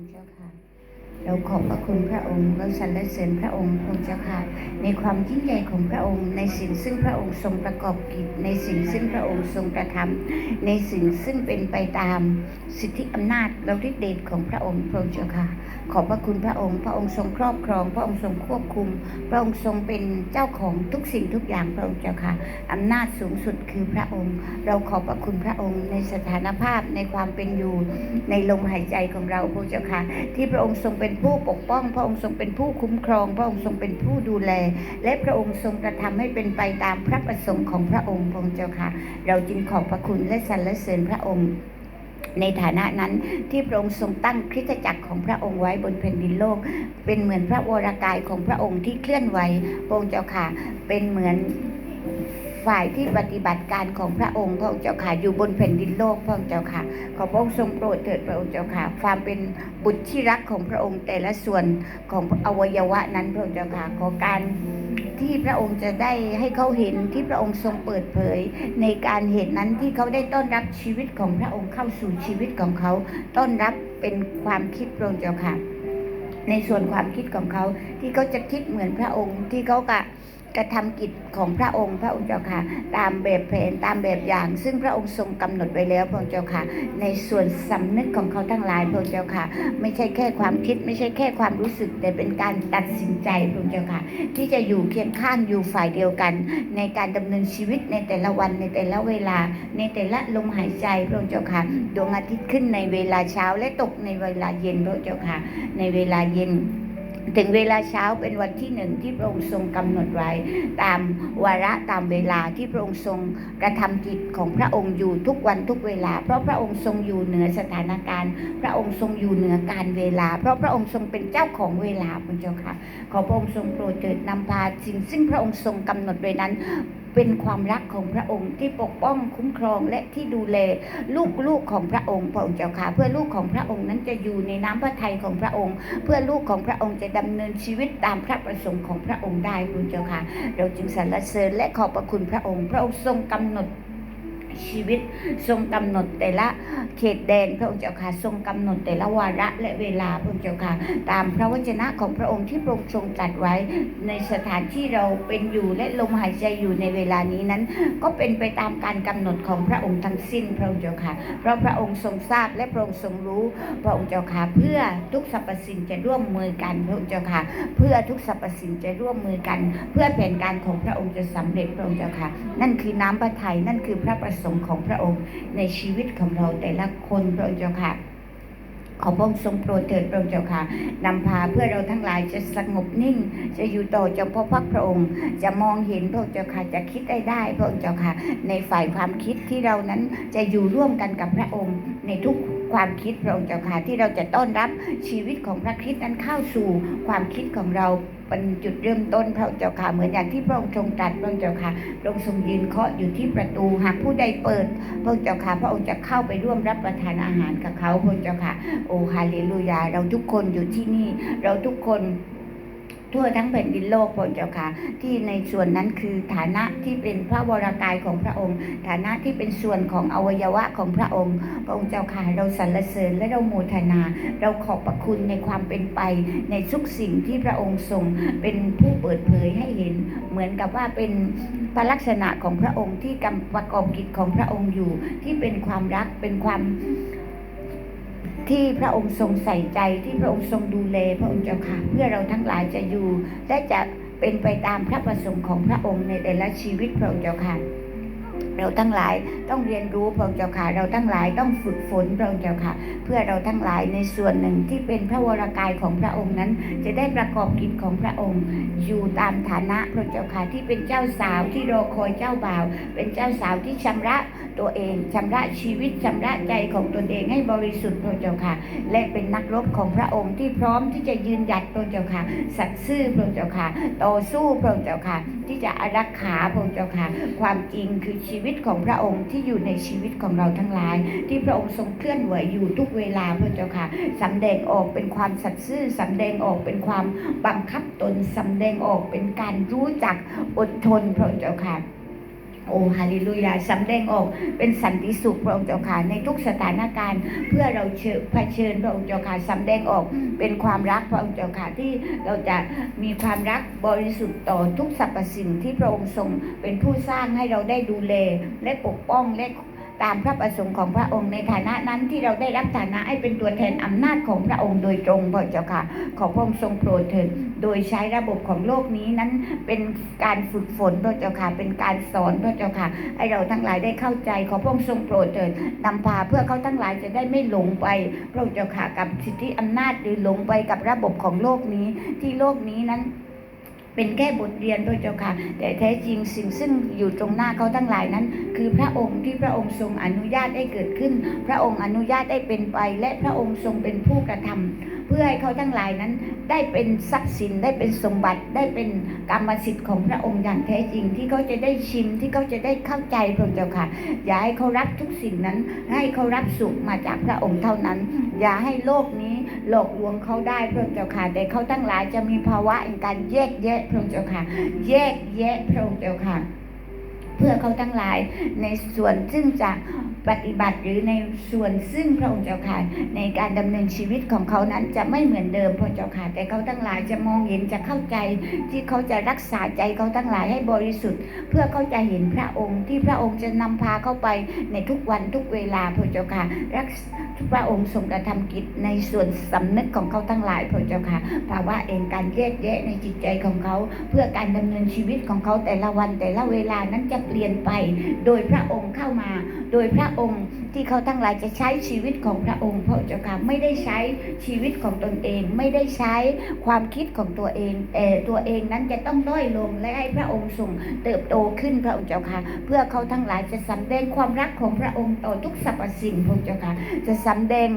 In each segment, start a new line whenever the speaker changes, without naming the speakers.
คุณเจ้าค่ะ เราขอบพระคุณพระองค์เราสรรเสริญพระองค์พระเจ้าค่ะในความยิ่งใหญ่ของพระองค์ ในสิ่งซึ่งพระองค์ทรงประกอบกิจในสิ่งซึ่งพระองค์ทรงกระทำในสิ่งซึ่งเป็นไปตามสิทธิอำนาจและฤทธิเดชของพระองค์พระเจ้าค่ะ ขอบพระคุณพระองค์ พระองค์ทรงครอบครอง พระองค์ทรงควบคุม พระองค์ทรงเป็นเจ้าของทุกสิ่งทุกอย่างพระองค์เจ้าค่ะอำนาจสูงสุดคือพระองค์ เราขอบพระคุณพระองค์ในสถานภาพในความเป็นอยู่ในลมหายใจของเราพระเจ้าค่ะที่พระองค์ทรงเป็น็นผู้ปกป้อง พระองค์ทรงเป็นผู้คุ้มครอง พระองค์ทรงเป็นผู้ดูแล และพระองค์ทรงกระทำให้เป็นไปตามพระประสงค์ของพระองค์พระองค์เจ้าค่ะ เราจึงขอบพระคุณและสรรเสริญพระองค์ในฐานะนั้นที่พระองค์ทรงตั้งคริสตจักรของพระองค์ไว้บนแผ่นดินโลก เป็นเหมือนพระวรากายของพระองค์ที่เคลื่อนไหวพระองค์เจ้าค่ะ เป็นเหมือน ฝ่ายที่ปฏิบัติการของพระองค์พระองค์เจ้าค่ะอยู่บนแผ่นดินโลกพระองค์เจ้าค่ะขอพระองค์ทรงโปรดเถิดพระองค์เจ้าค่ะความเป็นบุตรที่รักของพระองค์แต่ละส่วนของอวัยวะนั้นพระองค์เจ้าค่ะขอการที่พระองค์จะได้ให้เขาเห็นที่พระองค์ทรงเปิดเผย ในการเห็นนั้นที่เขาได้ต้อนรับชีวิตของพระองค์เข้าสู่ชีวิตของเขา ต้อนรับเป็นความคิดพระองค์เจ้าค่ะ ในส่วนความคิดของเขาที่เขาจะคิดเหมือนพระองค์ที่เขากะ กระทำกิจของพระองค์พระองค์เจ้าค่ะ ตามแบบแผนตามแบบอย่าง ซึ่งพระองค์ทรงกำหนดไว้แล้วพระองค์เจ้าค่ะ ในส่วนสำนึกของเขาทั้งหลายพระองค์เจ้าค่ะ ไม่ใช่แค่ความคิด ไม่ใช่แค่ความรู้สึก แต่เป็นการตัดสินใจพระองค์เจ้าค่ะ ที่จะอยู่เคียงข้างอยู่ฝ่ายเดียวกัน ในการดำเนินชีวิตในแต่ละวันในแต่ละเวลา ในแต่ละลมหายใจพระองค์เจ้าค่ะดวงอาทิตย์ขึ้นในเวลาเช้าและตกในเวลาเย็นพระองค์เจ้าค่ะ ในเวลาเย็น ถึงเวลาเช้าเป็นวันที่หนึ่งที่พระองค์ทรงกำหนดไว้ ตามวาระตามเวลาที่พระองค์ทรงกระทำกิจของพระองค์อยู่ทุกวันทุกเวลา เพราะพระองค์ทรงอยู่เหนือสถานการณ์ พระองค์ทรงอยู่เหนือการเวลา เพราะพระองค์ทรงเป็นเจ้าของเวลาพระเจ้าค่ะขอพระองค์ทรงโปรดเถิดนำพาสิ่งซึ่งพระองค์ทรงกำหนดไว้นั้น เป็นความรักของพระองค์ที่ปกป้องคุ้มครองและที่ดูแลลูกๆของพระองค์พระองค์เจ้าค่ะเพื่อลูกของพระองค์นั้นจะอยู่ในน้ำพระทัยของพระองค์ เพื่อลูกของพระองค์จะดำเนินชีวิตตามพระประสงค์ของพระองค์ได้คุณเจ้าค่ะ เราจึงสรรเสริญและขอบพระคุณพระองค์ พระองค์ทรงกำหนด ชีวิต ทรงกำหนดแต่ละเขตแดนพระองค์เจ้าค่ะทรงกำหนดแต่ละวาระและเวลาพระองค์เจ้าค่ะตามพระวจนะของพระองค์ที่พระองค์ทรงตรัดไว้ ในสถานที่เราเป็นอยู่และลมหายใจอยู่ในเวลานี้นั้น ก็เป็นไปตามการกำหนดของพระองค์ทั้งสิ้นพระองค์เจ้าค่ะเพราะพระองค์ทรงทราบและพระองค์ทรงรู้ พระองค์เจ้าค่ะเพื่อทุกสรรพสิ่งจะร่วมมือกันพระองค์เจ้าค่ะเพื่อทุกสรรพสิ่งจะร่วมมือกัน เพื่อแผนการของพระองค์จะสำเร็จพระองค์เจ้าค่ะนั่นคือน้ำพระทัยนั่นคือพระประสงค์ของพระองค์ในชีวิตของเราแต่ละคนพระองค์เจ้าค่ะขอพระองค์ทรงโปรดเถิดพระองค์เจ้าค่ะนำพาเพื่อเราทั้งหลายจะสงบนิ่ง จะอยู่ต่อเจ้าพ่อพักพระองค์ จะมองเห็นพระองค์เจ้าค่ะจะคิดได้ได้พระองค์เจ้าค่ะ ในฝ่ายความคิดที่เรานั้นจะอยู่ร่วมกันกับพระองค์ในทุก ความคิดพระองค์เจ้าค่ะที่เราจะต้อนรับชีวิตของพระคริสต์นั้นเข้าสู่ความคิดของเราเป็นจุดเริ่มต้นพระองค์เจ้าค่ะเหมือนอย่างที่พระองค์ทรงตรัสพระองค์เจ้าค่ะพระองค์ทรงยืนเคาะอยู่ที่ประตูหากผู้ใดเปิดพระองค์เจ้าค่ะพระองค์จะเข้าไปร่วมรับประทานอาหารกับเขาพระองค์เจ้าค่ะโอ้ฮาเลลูยาเราทุกคนอยู่ที่นี่ เราทุกคน ทั่วทั้งแผ่นดินโลกพระเจ้าค่ะ ที่ในส่วนนั้นคือฐานะที่เป็นพระวรากายของพระองค์ ฐานะที่เป็นส่วนของอวัยวะของพระองค์ พระองค์เจ้าค่ะเราสรรเสริญและเราโมทนา เราขอบพระคุณในความเป็นไป ในทุกสิ่งที่พระองค์ทรงเป็นผู้เปิดเผยให้เห็น เหมือนกับว่าเป็นพระลักษณะของพระองค์ที่กำประกอบกิจของพระองค์อยู่ที่เป็นความรักเป็นความ ที่พระองค์ทรงใส่ใจที่พระองค์ทรงดูแลพระองค์เจ้าค่ะเพื่อเราทั้งหลายจะอยู่และจะเป็นไปตามพระประสงค์ของพระองค์ในแต่ละชีวิตพระองค์เจ้าค่ะ เราทั้งหลายต้องเรียนรู้พระองค์เจ้าค่ะ เราทั้งหลายต้องฝึกฝนพระองค์เจ้าค่ะ เพื่อเราทั้งหลายในส่วนหนึ่งที่เป็นพระวรากายของพระองค์นั้น จะได้ประกอบกิจของพระองค์อยู่ตามฐานะพระเจ้าค่ะที่เป็นเจ้าสาวที่รอคอยเจ้าบ่าว เป็นเจ้าสาวที่ชำระตัวเองชำระชีวิตชำระใจของตนเองให้บริสุทธิ์พระเจ้าค่ะ และเป็นนักรบของพระองค์ที่พร้อมที่จะยืนหยัดพระเจ้าค่ะ สัตย์ซื่อพระเจ้าค่ะ ต่อสู้พระเจ้าค่ะ ที่จะอารักขาพระเจ้าค่ะ ความจริงคือชีวิตของพระองค์ที่อยู่ในชีวิตของเราทั้งหลาย ที่พระองค์ทรงเคลื่อนไหวอยู่ทุกเวลาพระเจ้าค่ะสำแดงออกเป็นความสัตย์ซื่อสำแดงออกเป็นความบังคับตนสำแดงออกเป็นการรู้จักอดทนพระเจ้าค่ะ โอ้ฮาเลลูยาสำแดงออกเป็นสันติสุขพระองค์เจ้าค่ะในทุกสถานการณ์ เพื่อเราเชิญเผชิญพระองค์เจ้าค่ะสำแดงออกเป็นความรักพระองค์เจ้าค่ะที่เราจะมีความรักบริสุทธิ์ต่อทุกสรรพสิ่งที่พระองค์ทรงเป็นผู้สร้างให้เราได้ดูแลและปกป้องและ ตามพระประสงค์ของพระองค์ในฐานะนั้นที่เราได้รับฐานะให้เป็นตัวแทนอำนาจของพระองค์โดยตรงพระเจ้าค่ะ ขอพระองค์ทรงโปรดเถิดโดยใช้ระบบของโลกนี้นั้นเป็นการฝึกฝนพระเจ้าค่ะ เป็นการสอนพระเจ้าค่ะ ให้เราทั้งหลายได้เข้าใจ ขอพระองค์ทรงโปรดเถิดนำพาเพื่อเขาทั้งหลายจะได้ไม่หลงไปพระเจ้าค่ะกับสิทธิอำนาจหรือหลงไปกับระบบของโลกนี้ที่โลกนี้นั้น เป็นแค่บทเรียนพระเจ้าค่ะ แต่แท้จริงสิ่งซึ่งอยู่ตรงหน้าเขาทั้งหลายนั้น คือพระองค์ที่พระองค์ทรงอนุญาตให้เกิดขึ้น พระองค์อนุญาตให้เป็นไป และพระองค์ทรงเป็นผู้กระทำเพื่อให้เขาทั้งหลายนั้นได้เป็นทรัพย์สินได้เป็นสมบัติได้เป็นกรรมสิทธิ์ของพระองค์อย่างแท้จริงที่เขาจะได้ชิมที่เขาจะได้เข้าใจพระเจ้าค่ะ อย่าให้เขารับทุกสิ่งนั้น ให้เขารับสุขมาจากพระองค์เท่านั้น อย่าให้โลกนี้ หลอกลวงเขาได้พระเจ้าค่ะแต่เขาตั้งหลายจะมีภาวะในการแยกแยะพระเจ้าค่ะ แยกแยะพระองค์เจ้าค่ะ พื่อเขาทั้งหลาย ในส่วนซึ่งจะปฏิบัติหรือในส่วนซึ่งพระองค์เจ้าค่ะในการดำเนินชีวิตของเขานั้นจะไม่เหมือนเดิมพระเจ้าค่ะแต่เขาทั้งหลายจะมองเห็นจะเข้าใจที่เขาจะรักษาใจเขาทั้งหลายให้บริสุทธิ์ เพื่อเขาจะเห็นพระองค์ที่พระองค์จะนำพาเข้าไปในทุกวันทุกเวลาพระเจ้าค่ะรักพระองค์ทรงกระทำกิจในส่วนสำนึกของเขาทั้งหลายพระเจ้าค่ะภาวะเองการแยกแยะในจิตใจของเขา เพื่อการดำเนินชีวิตของเขาแต่ละวันแต่ละเวลานั้นจะเปลี่ยนไป โดยพระองค์เข้ามา โดยพระองค์ที่เขาทั้งหลายจะใช้ชีวิตของพระองค์พระเจ้าค่ะไม่ได้ใช้ชีวิตของตนเอง ไม่ได้ใช้ความคิดของตัวเองแต่ตัวเองนั้นจะต้องด้อยลงและให้พระองค์ทรงเติบโตขึ้นพระองค์เจ้าค่ะ เพื่อเขาทั้งหลายจะสำแดงความรักของพระองค์ต่อทุกสรรพสิ่งพระองค์เจ้าค่ะจะสำแดง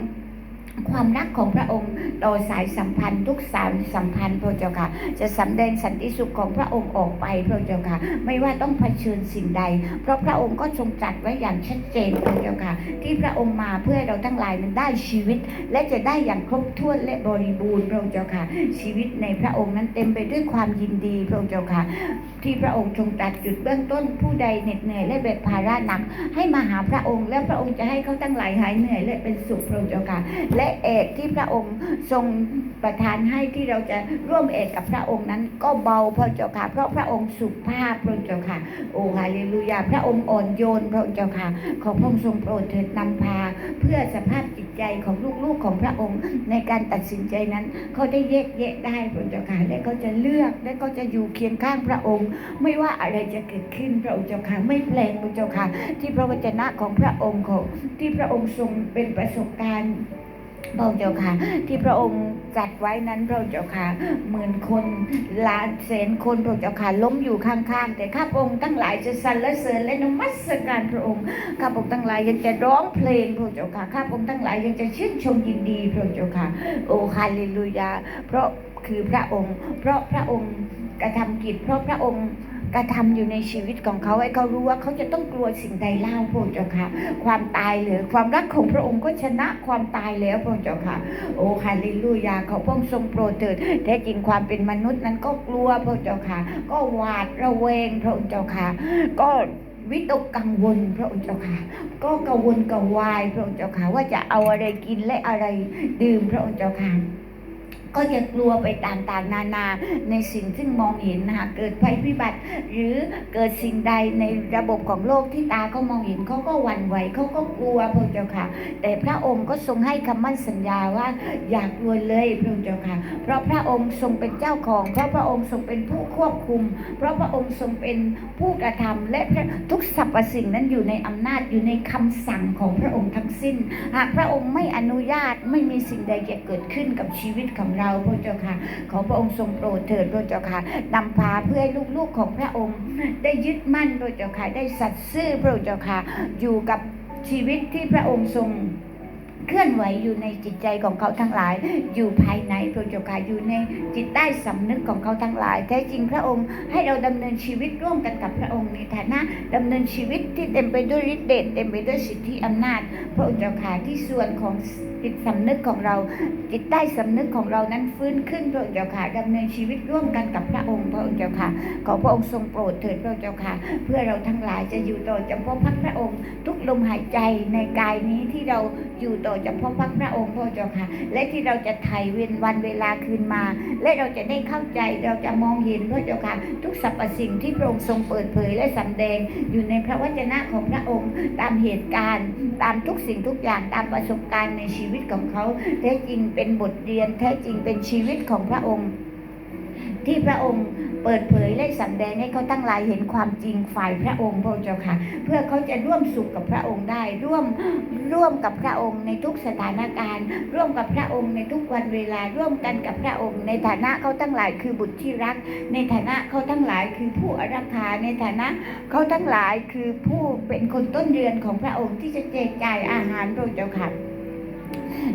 ความรักของพระองค์ต่อสายสัมพันธ์ ทุกสายสัมพันธ์พระเจ้าค่ะ จะสำแดงสันติสุขของพระองค์ออกไปพระเจ้าค่ะ ไม่ว่าต้องเผชิญสิ่งใด เพราะพระองค์ก็ทรงจัดไว้อย่างชัดเจนพระเจ้าค่ะ ที่พระองค์มาเพื่อเราทั้งหลายนั้นได้ชีวิต และจะได้อย่างครบถ้วนและบริบูรณ์พระเจ้าค่ะ ชีวิตในพระองค์นั้นเต็มไปด้วยความยินดีพระเจ้าค่ะ ที่พระองค์ทรงตัดจุดเบื้องต้นผู้ใดเหน็ดเหนื่อยและแบกภาระหนัก ให้มาหาพระองค์ และพระองค์จะให้เขาทั้งหลายหายเหนื่อยและเป็นสุขพระเจ้าค่ะและและเอกที่พระองค์ทรงประทานให้ที่เราจะร่วมเอกกับพระองค์นั้น ก็เบาพระเจ้าค่ะ เพราะพระองค์สุภาพพระเจ้าค่ะ โอ้ฮาเลลูยาพระองค์อ่อนโยนพระเจ้าค่ะ ขอพระองค์ทรงโปรดเถิดนำพา เพื่อสภาพจิตใจของลูกๆของพระองค์ในการตัดสินใจนั้นเขาได้แยกแยะได้พระเจ้าค่ะและเขาจะเลือกและเขาจะอยู่เคียงข้างพระองค์ ไม่ว่าอะไรจะเกิดขึ้นพระองค์เจ้าค่ะไม่แปลงพระเจ้าค่ะที่พระวจนะของพระองค์ของที่พระองค์ทรงเป็นประสบการณ์ พระองค์เจ้าค่ะ ที่พระองค์จัดไว้นั้นพระองค์เจ้าค่ะหมื่นคนล้านแสนคนพระองค์เจ้าค่ะล้มอยู่ข้างๆ แต่ข้าพระองค์ทั้งหลายจะสรรเสริญและนมัสการพระองค์ข้าพระองค์ทั้งหลายยังจะร้องเพลงพระองค์เจ้าค่ะข้าพระองค์ทั้งหลายยังจะชื่นชมยินดีพระองค์เจ้าค่ะโอ้ฮาเลลูยา เพราะคือพระองค์ เพราะพระองค์กระทำกิจเพราะพระองค์ กระทำอยู่ในชีวิตของเขาให้เขารู้ว่าเขาจะต้องกลัวสิ่งใดเล่าพระเจ้าค่ะ ความตายหรือความรักของพระองค์ก็ชนะความตายแล้วพระเจ้าค่ะ โอ้ฮาเลลูยาเขาพระองค์ทรงโปรดเถิดแท้จริงความเป็นมนุษย์นั้นก็กลัวพระเจ้าค่ะ ก็หวาดระแวงพระองค์เจ้าค่ะ ก็วิตกกังวลพระองค์เจ้าค่ะ ก็กังวลกังวายพระองค์เจ้าค่ะว่าจะเอาอะไรกินและอะไรดื่มพระองค์เจ้าค่ะ ก็จะกลัวไปต่างๆ นานาในสิ่งซึ่งมองเห็นนะคะเกิดภัยพิบัติ หรือเกิดสิ่งใดในระบบของโลกที่ตาเขามองเห็นเขาก็หวั่นไหวเขาก็กลัวพระเจ้าค่ะ แต่พระองค์ก็ทรงให้คำมั่นสัญญาว่าอย่ากลัวเลยพระเจ้าค่ะ เพราะพระองค์ทรงเป็นเจ้าของ เพราะพระองค์ทรงเป็นผู้ควบคุม เพราะพระองค์ทรงเป็นผู้กระทำและทุกสรรพสิ่งนั้นอยู่ในอำนาจอยู่ในคำสั่งของพระองค์ทั้งสิ้น หากพระองค์ไม่อนุญาตไม่มีสิ่งใดจะเกิดขึ้นกับชีวิตของเราพระเจ้าค่ะ ขอพระองค์ทรงโปรดเถิดพระเจ้าค่ะนำพาเพื่อให้ลูกๆของพระองค์ ได้ยึดมั่นพระเจ้าค่ะได้สัตย์ซื่อพระเจ้าค่ะ อยู่กับชีวิตที่พระองค์ทรง เคลื่อนไหวอยู่ในจิตใจของเขาทั้งหลาย อยู่ภายในพระเจ้าค่ะอยู่ในจิตใต้สำนึกของเขาทั้งหลาย แท้จริงพระองค์ให้เราดำเนินชีวิตร่วมกันกับพระองค์ในฐานะดำเนินชีวิตที่เต็มไปด้วยฤทธิ์เดชเต็มไปด้วยสิทธิอำนาจ พระองค์เจ้าค่ะที่ส่วนของจิตสำนึกของเรา จิตใต้สำนึกของเรานั้นฟื้นขึ้นพระองค์เจ้าค่ะดำเนินชีวิตร่วมกันกับพระองค์พระองค์เจ้าค่ะขอพระองค์ทรงโปรดเถิดพระองค์เจ้าค่ะ เพื่อเราทั้งหลายจะอยู่ต่อจำพาะพักพระองค์ ทุกลมหายใจในกายนี้ที่เราอยู่ต่อจำเพาะพักพระองค์พระอเจ้าค่ะ และที่เราจะไถ่เวียนวันเวลาคืนมา และเราจะได้เข้าใจเราจะมองเห็นพระเจ้าค่ะ ทุกสรรพสิ่งที่พระองค์ทรงเปิดเผยและสำแดง อยู่ในพระวจนะของพระองค์ตามเหตุการณ์ตามทุกสิ่งทุกอย่างตามประสบการณ์ในชีวิตของเขา แท้จริงเป็นบทเรียนแท้จริงเป็นชีวิตของพระองค์ ที่พระองค์เปิดเผยและสำแดงให้เขาตั้งหลายเห็นความจริงฝ่ายพระองค์พระเจ้าค่ะ เพื่อเขาจะร่วมสุขกับพระองค์ได้ ร่วมร่วมกับพระองค์ในทุกสถานการณ์ ร่วมกับพระองค์ในทุกวันเวลาร่วมกันกับพระองค์ ในฐานะเขาทั้งหลายคือบุตรที่รัก ในฐานะเขาทั้งหลายคือผู้อารักขาในฐานะเขาทั้งหลายคือผู้เป็นคนต้นเรือนของพระองค์ที่จะแจกจ่ายอาหารพระเจ้าค่ะ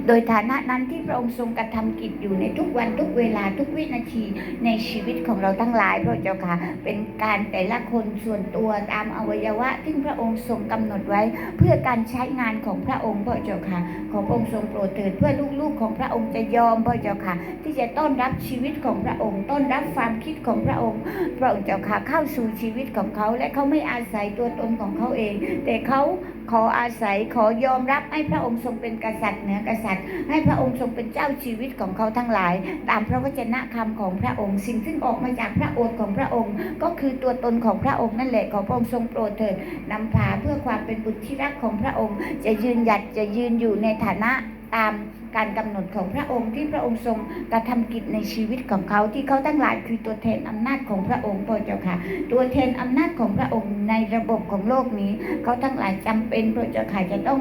โดยฐานะนั้นที่พระองค์ทรงกระทำกิจอยู่ในทุกวันทุกเวลาทุกวินาทีในชีวิตของเราทั้งหลายพระเจ้าค่ะ เป็นการแต่ละคนส่วนตัวตามอวัยวะที่พระองค์ทรงกำหนดไว้ เพื่อการใช้งานของพระองค์พระเจ้าค่ะ ขอพระองค์ทรงโปรดเถิดเพื่อลูกๆของพระองค์จะยอมพระเจ้าค่ะ ที่จะต้อนรับชีวิตของพระองค์ ต้อนรับความคิดของพระองค์ พระองค์เจ้าค่ะเข้าสู่ชีวิตของเขาและเขาไม่อาศัยตัวตนของเขาเอง แต่เขา ขออาศัยขอยอมรับให้พระองค์ทรงเป็นกษัตริย์เหนือกษัตริย์ ให้พระองค์ทรงเป็นเจ้าชีวิตของเขาทั้งหลาย ตามพระวจนะคำของพระองค์ สิ่งซึ่งออกมาจากพระโอษฐ์ของพระองค์ ก็คือตัวตนของพระองค์นั่นแหละขอพระองค์ทรงโปรดเถิดนำพาเพื่อความเป็นบุตรที่รักของพระองค์ จะยืนหยัดจะยืนอยู่ในฐานะ ตามการกำหนดของพระองค์ที่พระองค์ทรงกระทำกิจในชีวิตของเขาที่เขาทั้งหลายคือตัวแทนอำนาจของพระองค์พระเจ้าค่ะ ตัวแทนอำนาจของพระองค์ในระบบของโลกนี้ เขาทั้งหลายจำเป็นพระเจ้าค่ะจะต้อง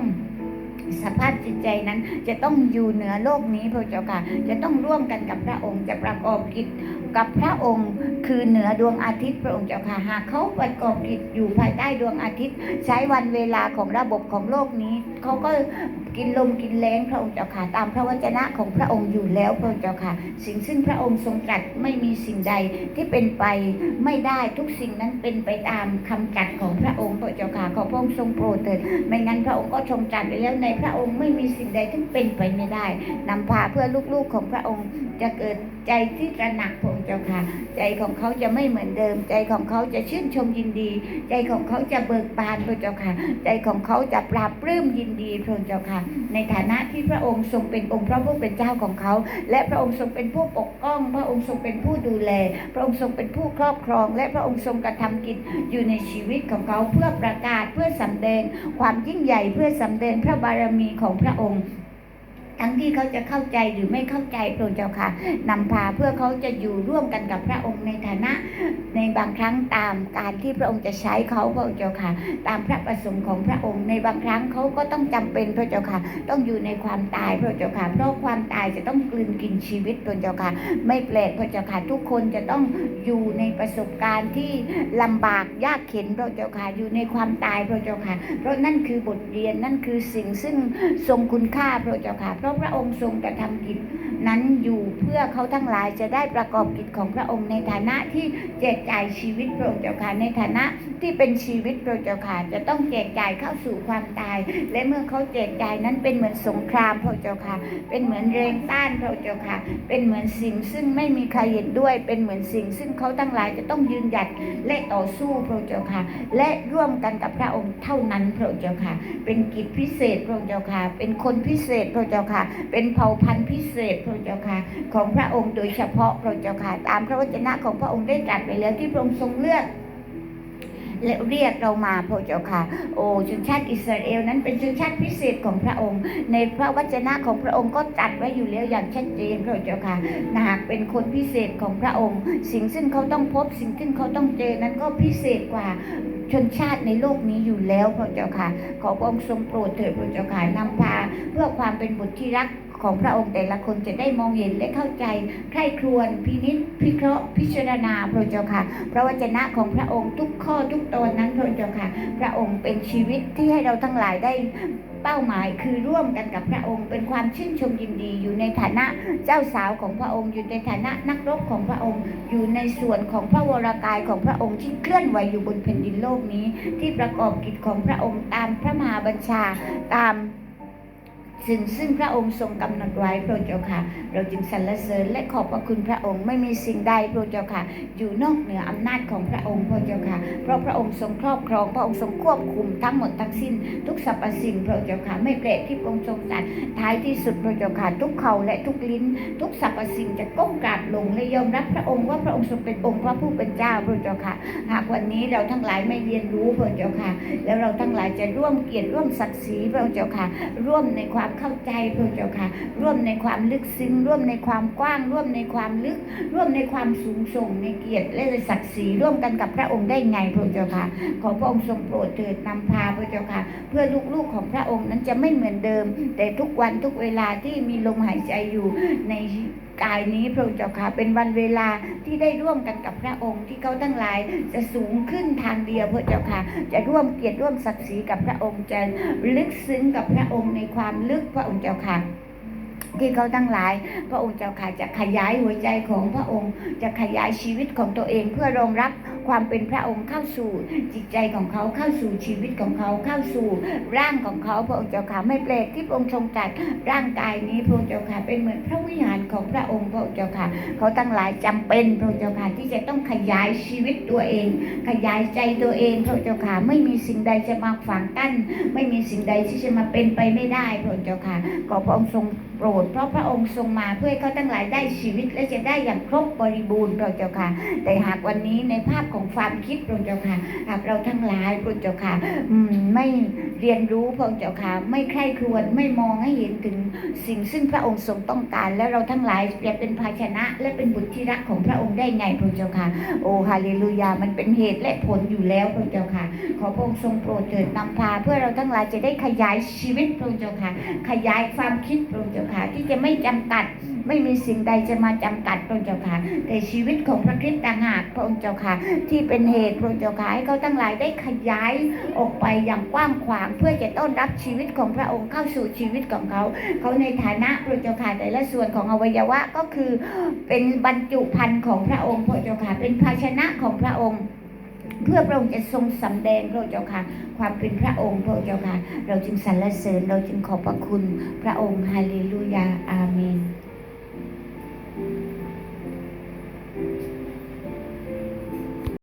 สภาพจิตใจนั้นจะต้องอยู่เหนือโลกนี้พระเจ้าค่ะ จะต้องร่วมกันกับพระองค์จะประกอบกิจกับพระองค์คือเหนือดวงอาทิตย์พระองค์เจ้าค่ะหากเขาประกอบกิจอยู่ภายใต้ดวงอาทิตย์ ใช้วันเวลาของระบบของโลกนี้เขาก็ กินลมกินแรงพระองค์เจ้าค่ะตามพระวจนะของพระองค์อยู่แล้วพระองค์เจ้าค่ะ สิ่งซึ่งพระองค์ทรงตรัสไม่มีสิ่งใดที่เป็นไปไม่ได้ทุกสิ่งนั้นเป็นไปตามคำตรัสของพระองค์พระเจ้าค่ะขอพระองค์ทรงโปรดเถิดไม่งั้นพระองค์ก็ทรงตรัสไปแล้วในพระองค์ไม่มีสิ่งใดที่เป็นไปไม่ได้นำพาเพื่อลูกๆของพระองค์จะเกิดใจที่ตระหนักพระองค์เจ้าค่ะ ใจของเขาจะไม่เหมือนเดิม ใจของเขาจะชื่นชมยินดี ใจของเขาจะเบิกบานพระเจ้าค่ะ ใจของเขาจะปราบปลื้มยินดีพระเจ้าค่ะในฐานะที่พระองค์ทรงเป็นองค์พระผู้เป็นเจ้าของเขา และพระองค์ทรงเป็นผู้ปกป้อง พระองค์ทรงเป็นผู้ดูแล พระองค์ทรงเป็นผู้ครอบครอง และพระองค์ทรงกระทำกิจอยู่ในชีวิตของเขาเพื่อประกาศเพื่อสำแดงความยิ่งใหญ่เพื่อสำแดงพระบารมีของพระองค์ ทั้งที่เขาจะเข้าใจหรือไม่เข้าใจพระเจ้าค่ะนำพาเพื่อเขาจะอยู่ร่วมกันกับพระองค์ในฐานะ ในบางครั้งตามการที่พระองค์จะใช้เขาพระเจ้าค่ะ ตามพระประสงค์ของพระองค์ในบางครั้งเขาก็ต้องจำเป็นพระเจ้าค่ะ ต้องอยู่ในความตายพระเจ้าค่ะเพราะความตายจะต้องกลืนกินชีวิตพระเจ้าค่ะ ไม่แปลกพระเจ้าค่ะทุกคนจะต้องอยู่ในประสบการณ์ที่ลำบากยากเข็นพระเจ้าค่ะอยู่ในความตายพระเจ้าค่ะ เพราะนั่นคือบทเรียนนั่นคือสิ่งซึ่งทรงคุณค่าพระเจ้าค่ะเพราะพระองค์ทรงกระทำกิจ นั้นอยู่เพื่อเขาทั้งหลายจะได้ประกอบกิจของพระองค์ในฐานะที่แจกจ่ายชีวิตพระองค์เจ้าค่ะในฐานะที่เป็นชีวิตพระองค์เจ้าค่ะจะต้องแจกจ่ายเข้าสู่ความตาย และเมื่อเขาแจกจ่ายนั้นเป็นเหมือนสงครามพระองเจ้าค่ะ เป็นเหมือนแรงต้านพระองเจ้าค่ะ เป็นเหมือนสิ่งซึ่งไม่มีใครเห็นด้วย เป็นเหมือนสิ่งซึ่งเขาทั้งหลายจะต้องยืนหยัดและต่อสู้พระองเจ้าค่ะ และร่วมกันกับพระองค์เท่านั้นพระองเจ้าค่ะ เป็นกิจพิเศษพระองเจ้าค่ะ เป็นคนพิเศษพระองเจ้าค่ะ เป็นเผ่าพันธุ์พิเศษพระเจ้าค่ะของพระองค์โดยเฉพาะพระเจ้าค่ะตามพระวจนะของพระองค์ได้ตรัสไปแล้วที่พระองค์ทรงเลือกและเรียกเรามาพระเจ้าค่ะ โอ้ชนชาติอิสราเอลนั้นเป็นชนชาติพิเศษของพระองค์ ในพระวจนะของพระองค์ก็จัดไว้อยู่แล้วอย่างชัดเจนพระเจ้าค่ะหากเป็นคนพิเศษของพระองค์ สิ่งซึ่งเขาต้องพบ สิ่งซึ่งเขาต้องเจอนั้นก็พิเศษกว่าชนชาติในโลกนี้อยู่แล้วพระเจ้าค่ะ ขอพระองค์ทรงโปรดเถิดพระเจ้าค่ะนำพาเพื่อความเป็นบุตรที่รัก ของพระองค์แต่ละคนจะได้มองเห็นและเข้าใจใคร่ครวญพินิจพิเคราะห์พิจารณาพระเจ้าค่ะ พระวจนะของพระองค์ทุกข้อทุกตอนนั้นพระเจ้าค่ะ พระองค์เป็นชีวิตที่ให้เราทั้งหลายได้เป้าหมายคือร่วมกันกับพระองค์เป็นความชื่นชมยินดีอยู่ในฐานะเจ้าสาวของพระองค์ อยู่ในฐานะนักรบของพระองค์ อยู่ในส่วนของพระวรากายของพระองค์ที่เคลื่อนไหวอยู่บนแผ่นดินโลกนี้ ที่ประกอบกิจของพระองค์ตามพระมหาบัญชาตาม สิ่งซึ่งพระองค์ทรงกำหนดไว้พระเจ้าค่ะ เราจึงสรรเสริญและขอบพระคุณพระองค์ไม่มีสิ่งใดพระเจ้าค่ะ อยู่นอกเหนืออำนาจของพระองค์พระเจ้าค่ะ เพราะพระองค์ทรงครอบครอง พระองค์ทรงควบคุมทั้งหมดทั้งสิ้น ทุกสรรพสิ่งพระเจ้าค่ะไม่แปลกที่พระองค์ทรงจัดท้ายที่สุดพระเจ้าค่ะทุกเขาและทุกลิ้น ทุกสรรพสิ่งจะก้มกราบลงและยอมรับพระองค์ว่าพระองค์ทรงเป็นองค์พระผู้เป็นเจ้าพระเจ้าค่ะ หากวันนี้เราทั้งหลายไม่เรียนรู้พระเจ้าค่ะ แล้วเราทั้งหลายจะร่วมเกียรติร่วมศักดิ์ศรีพระเจ้าค่ะ ร่วมในความเข้าใจพระเจ้าค่ะ ร่วมในความลึกซึ้ง ร่วมในความกว้าง ร่วมในความลึก ร่วมในความสูงส่งในเกียรติและศักดิ์ศรีร่วมกันกับพระองค์ได้ไงพระเจ้าค่ะ ขอพระองค์ทรงโปรดเถิดนำพาพระเจ้าค่ะ เพื่อลูกๆของพระองค์นั้นจะไม่เหมือนเดิม แต่ทุกวันทุกเวลาที่มีลมหายใจอยู่ใน กายนี้พระเจ้าค่ะเป็นวันเวลาที่ได้ร่วมกันกับพระองค์ที่เขาทั้งหลายจะสูงขึ้นทางเดียวพระเจ้าค่ะ จะร่วมเกียรติร่วมศักดิ์ศรีกับพระองค์จะลึกซึ้งกับพระองค์ในความลึกพระองค์เจ้าค่ะที่เขาทั้งหลาย พระองค์เจ้าค่ะจะขยายหัวใจของพระองค์ จะขยายชีวิตของตัวเองเพื่อรองรับ ความเป็นพระองค์เข้าสู่จิตใจของเขาเข้าสู่ชีวิตของเขาเข้าสู่ร่างของเขาพระองค์เจ้าค่ะไม่แปลกที่พระองค์ทรงจัดร่างกายนี้พระองค์เจ้าค่ะเป็นเหมือนพระวิหารของพระองค์พระองค์เจ้าค่ะ เขาทั้งหลายจำเป็นพระองค์เจ้าค่ะที่จะต้องขยายชีวิตตัวเอง ขยายใจตัวเองพระองค์เจ้าค่ะไม่มีสิ่งใดจะมาขวางกั้น ไม่มีสิ่งใดที่จะมาเป็นไปไม่ได้พระองค์เจ้าค่ะขอพระองค์ทรงโปรดเพราะพระองค์ทรงมาเพื่อให้เขาทั้งหลายได้ชีวิตและจะได้อย่างครบบริบูรณ์พระเจ้าค่ะ แต่หากวันนี้ในภาพของความคิดพระเจ้าค่ะ หากเราทั้งหลายพระเจ้าค่ะไม่เรียนรู้พระเจ้าค่ะ ไม่ใคร่ครวญไม่มองให้เห็นถึงสิ่งซึ่งพระองค์ทรงต้องการ และเราทั้งหลายจะเป็นภาชนะ และเป็นบุตรที่รักของพระองค์ได้ไงพระเจ้าค่ะ โอฮาเลลูยามันเป็นเหตุและผลอยู่แล้วพระเจ้าค่ะ ขอพระองค์ทรงโปรดเถิดนำพา เพื่อเราทั้งหลายจะได้ขยายชีวิตพระเจ้าค่ะ ขยายความคิดพระองค์เจ้าค่ะที่จะไม่จำกัด ไม่มีสิ่งใดจะมาจำกัดพระองค์เจ้าค่ะแต่ชีวิตของพระคริสต์ต่างหากพระองค์เจ้าค่ะที่เป็นเหตุพระองค์เจ้าค่ะให้เขาทั้งหลายได้ขยายออกไปอย่างกว้างขวางเพื่อจะต้อนรับชีวิตของพระองค์เข้าสู่ชีวิตของเขา เขาในฐานะพระองค์เจ้าค่ะแต่ละส่วนของอวัยวะก็คือเป็นบรรจุภัณฑ์ของพระองค์พระเจ้าค่ะเป็นภาชนะของพระองค์ เพื่อพระองค์จะทรงสำแดงพระเจ้าค่ะ ความเป็นพระองค์พระเจ้าค่ะ เราจึงสรรเสริญเราจึงขอบพระคุณพระองค์ฮาเลลูยาอาเมน